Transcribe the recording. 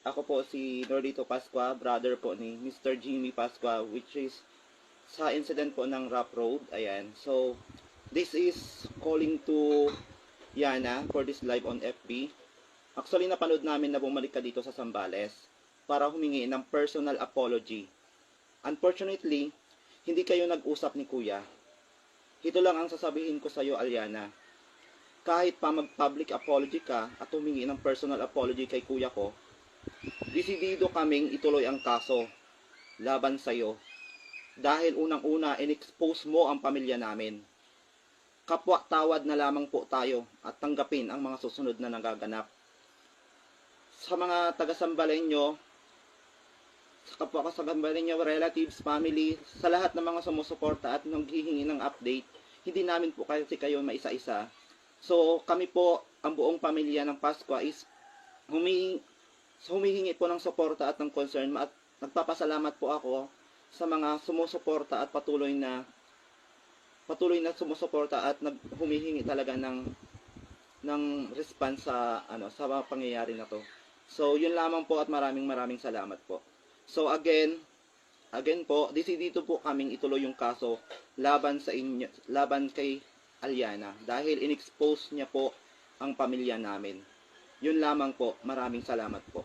Ako po si Nordito Pasqua, brother po ni Mr. Jimmy Pasqua, which is sa incident po ng Rap Road. Ayan. So, this is calling to Yana for this live on FB. Actually, napanood namin na bumalik ka dito sa Sambales para humingi ng personal apology. Unfortunately, hindi kayo nag-usap ni Kuya. Ito lang ang sasabihin ko sa iyo, Aliana. Kahit pa mag-public apology ka at humingi ng personal apology kay Kuya ko, desidido kaming ituloy ang kaso laban sa iyo. Dahil unang-una, in-expose mo ang pamilya namin. Kapwa tawad na lamang po tayo at tanggapin ang mga susunod na nagaganap. Sa mga taga-Sambaleño, sa kapwa ko sa Gambalinyo, relatives, family, sa lahat ng mga sumusuporta at naghihingi ng update, hindi namin po kasi kayo maisa-isa. So, kami po, ang buong pamilya ng Pasko is humihingi, humihingi po ng suporta at ng concern at nagpapasalamat po ako sa mga sumusuporta at patuloy na patuloy na sumusuporta at nag humihingi talaga ng ng response sa ano sa pangyayari na to. So, yun lamang po at maraming maraming salamat po. So again, again po, dito po kaming ituloy yung kaso laban sa inyo, laban kay Aliana dahil inexpose niya po ang pamilya namin. Yun lamang po. Maraming salamat po.